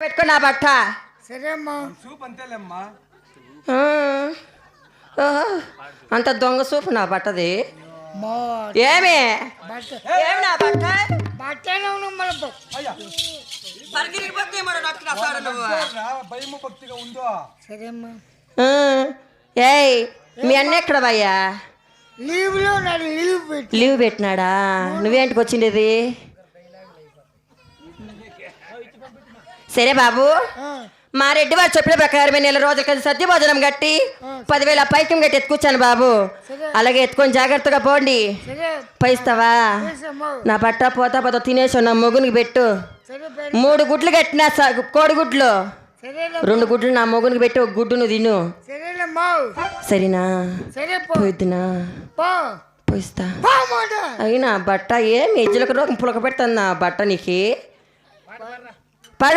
పెట్టుకో నా బట్ట సరే అమ్మా సూప్ అంతేలేమ్మా. అంత దొంగ సూపు నా బట్టది ఏమి? బట్ట ఏమి నా బట్ట బట్టనే ఉన్నాం మన అయ్యా. రా, భయము భక్తిగా ఉందో? సరే అమ్మా ఆ, ఏయ్ మీ అన్న ఎక్కడ భయ్యా? లీవ్ పెట్టి లీవ్ పెట్టినాడా? నువ్వేంటికి వచ్చిండేది? సరే బాబు. మా రెడ్డి వారు చెప్పిన ప్రకారమే నెల రోజుల క్రితం సద్య భోజనం కట్టి పదివేల పైకం కట్టి ఎత్తుకొచ్చాను బాబు. అలాగే ఎత్తుకొని జాగ్రత్తగా పోండి. పైస్తావా నా బట్ట పోతా పోతా తినేసి నా మొగునికి పెట్టు. మూడు గుడ్లు కట్టినా కోడిగుడ్లు రెండు గుడ్లు నా మొగునికి పెట్టి ఒక గుడ్డు నువ్వు తిను సరేనా? పోయిద్దునా? పోయిస్తా. అయినా బట్ట ఏం ఎజ్జలకు రోగం పులక పెడుతుంది నా బట్ట నీకు? Come,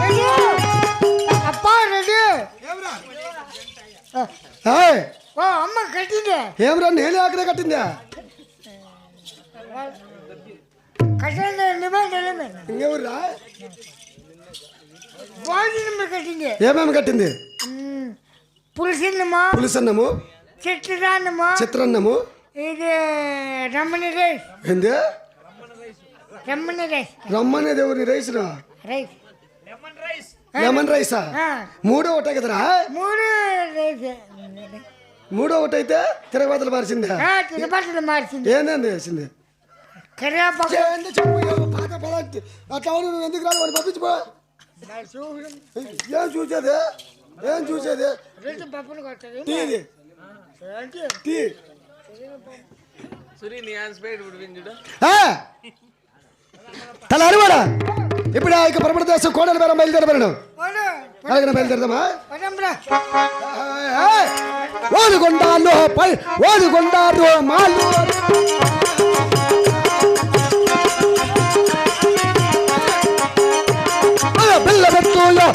ready? అప్పా రెడీ ఏయ్, ఓ అమ్మ కట్టింది ఏమ్రా నేనే అక్కడే కట్టిందా కట్టండి నిబంధన ఇంకెవర్రా భోజనం కట్టింది ఏమేమి కట్టింది మ్, పులిసిందమ్మా పులిసన్నము. చిత్రాన్నమా చిత్రాన్నము ఇది రమ్మని రైస్. ఏంది? రమ్మని రైస్. రమ్మనేది ఎవరిని రైస్రా రైస్. లెమన్ రైసా. మూడో ఒకటే కదరా? మూడు రైస్. మూడో ఒకటి అయితే తిరగబద్దలు మార్చిందా? ఆ, తిరుపతిలో మార్చింది. ఏందండి వేసింది అట్లా ఎందుకు రాదు పంపించుకో ఏం చూసేది? ఏం చూసేది? టీ! తల అరువాడా ఇప్పుడు ఇక పరమణ దేశం కోడల బయలుదేరబడను పోను, అలాగే బయలుదేరదామా? పై మాలు. పిల్ల పెట్టులో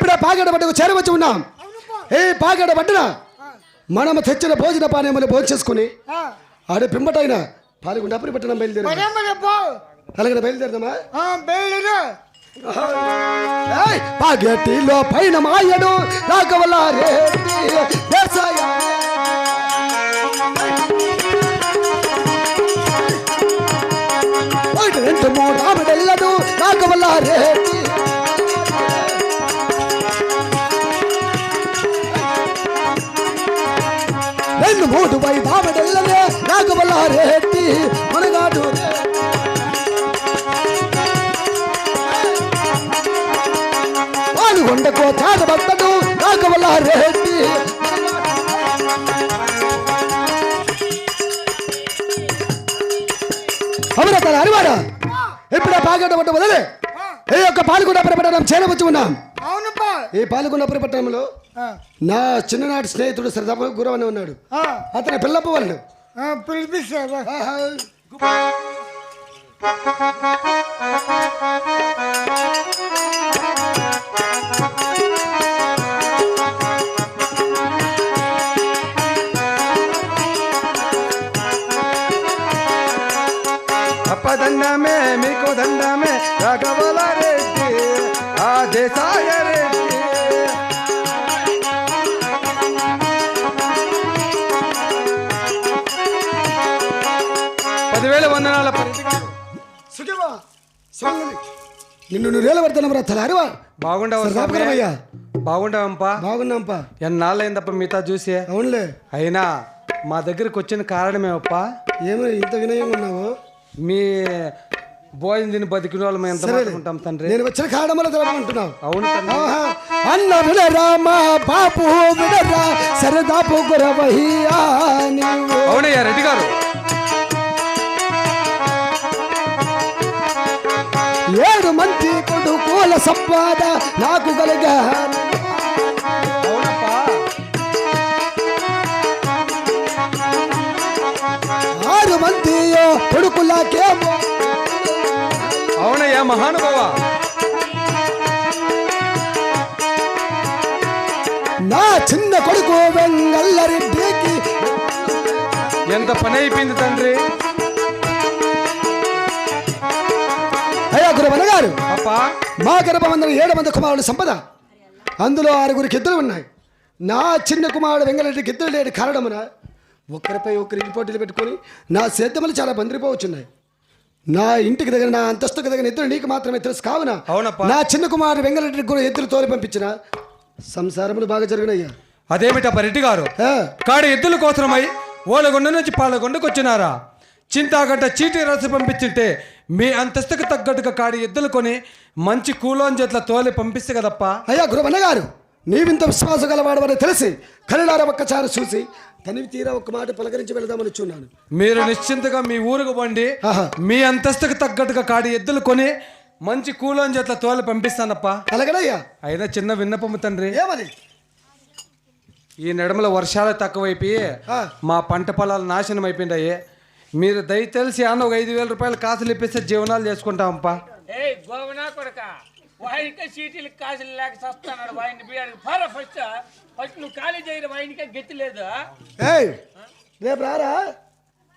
ఇప్పుడే పాగడ బట్టకు చేరవచ్చి ఉన్నాం. ఏ పాగడ బట్టన మనము తెచ్చిన భోజన పానీయములు భోంచేసుకుని ఆ, ఆడ పింబటైన పాల్గొండ అప్పుడు పట్టణం బయలుదేరి. అలాగే బయలుదేరదామా పాగటిలో పైన మాయడు రాఘవల రెడ్డి దేశాయ. ఒకటి రెండు మూడు ఆమెడెల్లడు రాఘవల రెడ్డి రెండు మూడు పై బాబడెల్లలే రాఘవల రెడ్డి మనగాడు పాల్గొండకో చాటబట్టడు రాఘవల రెడ్డి అమరతల అరివాడా ఇప్పుడే పాగడ్డ పట్ట వదలే ఈ యొక్క పాల్గొండ పరిపట్టణం చేరవచ్చు ఉన్నాం అవునప్పా ఈ పాల్గొండ పరిపట్టణంలో నా చిన్ననాటి స్నేహితుడు సరదాపు గురవ అని ఉన్నాడు అతని పిల్లప్ప వాళ్ళు. ఆ, రాఘవల రెడ్డి ఆ దేశాయ రెడ్డి. పదివేల వందనాల సుఖమా సోమని నిన్ను నువ్వు రేలవర్తనం రా తల అరివా బాగుండవు సరదాపురమయ్యా బాగుండవంపా? బాగున్నాంపా. ఎన్నాళ్ళైందప్ప మిగతా చూసి? అవునులే. అయినా మా దగ్గరికి వచ్చిన కారణమేమప్పా ఏమో ఇంత వినయంగా ఉన్నావు? మీ భోజనం తిని బతికిన వాళ్ళు మేము తండ్రి? వచ్చిన అవును రామ పాపు రెడ్డి గారు. ఏడు మంది కొడుకుల సంపాద నాకు కలిగా. ఆరు మంది కొడుకులకేమో మహానుభావ. నా చిన్న కొడుకు వెంగల్లరెడ్డికి ఎంత పని అయిపోయింది తండ్రి? అయ్యా గురువన్న గారు. అప్పా. మా గర్భమందరం ఏడు మంది కుమారుడు సంపద. అందులో ఆరుగురికి ఇద్దరు ఉన్నాయి. నా చిన్న కుమారుడు వెంగళరెడ్డికి ఇద్దరు లేడు కారణమున ఒకరిపై ఒకరికి పోటీలు పెట్టుకొని నా సేద్యములు చాలా బందిరిపోవచ్చున్నాయి నా ఇంటికి దగ్గర నా అంతస్తుకు దగ్గర ఇద్దరు నీకు మాత్రమే తెలుసు. కావున అవునప్పా. నా చిన్న కుమారుడు వెంగళరెడ్డికి కూడా ఇద్దరు తోలి పంపించిన సంసారములు బాగా జరిగినాయ్యా. అదేమిటా పరిటి గారు? కాడి ఎద్దుల కోసమై ఓలగొండ నుంచి పాలగొండకు వచ్చినారా? చింతాగడ్డ చీటీ రాసి పంపించింటే మీ అంతస్తుకు తగ్గట్టుగా కాడి ఎద్దులు కొని మంచి కూలోన్ చేట్ల తోలి పంపిస్తే కదప్పా? అయ్యా గురువన్న గారు నీవింత విశ్వాసం గలవాడవని తెలిసి కళ్ళార ఒక్కసారి చూసి తనివి తీరా ఒక్క మాట పలకరించి వెళదామని చూన్నాను. మీరు నిశ్చింతగా మీ ఊరుకు ఆహా. మీ అంతస్తుకు తగ్గట్టుగా కాడి ఎద్దులు కొని మంచి కూలోన్ చేట్ల తోలి పంపిస్తానప్పా. అలాగనయ్యా. అయినా చిన్న విన్నపము తండ్రి. ఏమని ఈ నడుమల వర్షాలు తక్కువైపోయి. మా పంట పొలాలు నాశనం అయిపోయిండాయి మీరు దయ తెలిసి అన్న ఒక ఐదు వేల రూపాయలు కాసులు ఇప్పిస్తే జీవనాలు చేసుకుంటామప్పా. ఏ గోవనా కొడక. వాయినికే సీటీలు కాసులు లేక చస్తున్నాడు వాయిని బియ్యానికి ఫారా ఫస్ట్ ఫస్ట్ నువ్వు ఖాళీ చేయరు వాయినికే గతి లేదు? ఏయ్ రేపు రారా?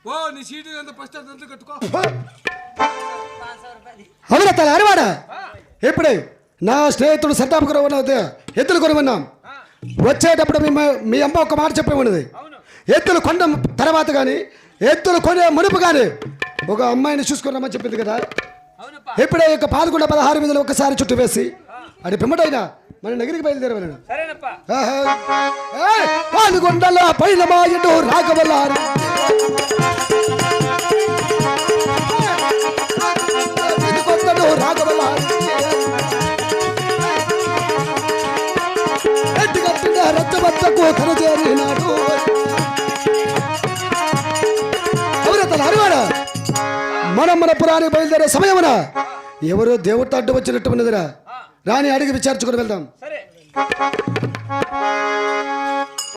ఓ నీ సీటు ఎంత ఫస్ట్ అంత కట్టుకో? అవునా తల అరవాడా ఇప్పుడే నా స్నేహితుడు సట్టాపు ఉన్నది ఎత్తులు కొనమన్నాం వచ్చేటప్పుడు మీ మీ అమ్మ ఒక మాట చెప్పేమన్నది ఎత్తులు కొన్న తర్వాత కానీ ఎత్తులు కొనే మునుపు కానీ ఒక అమ్మాయిని చూసుకున్నామని చెప్పింది కదా. ఇప్పుడే ఇక పాల్గొండ పదహారు మీదలు ఒకసారి చుట్టూ వేసి అది పిమ్మటైనా మన నగిరికి బయలుదేరవలను పాల్గొండలో పైన రాఘవల్లారు కొత్తడు రాఘవల్లారు తన చేరినాడు మనం మన పురాణి బయలుదేరే సమయమున ఎవరో దేవుడితో అడ్డు వచ్చినట్టు ఉన్నదిరా. రాని అడిగి విచారించుకుని వెళ్దాం. సరే.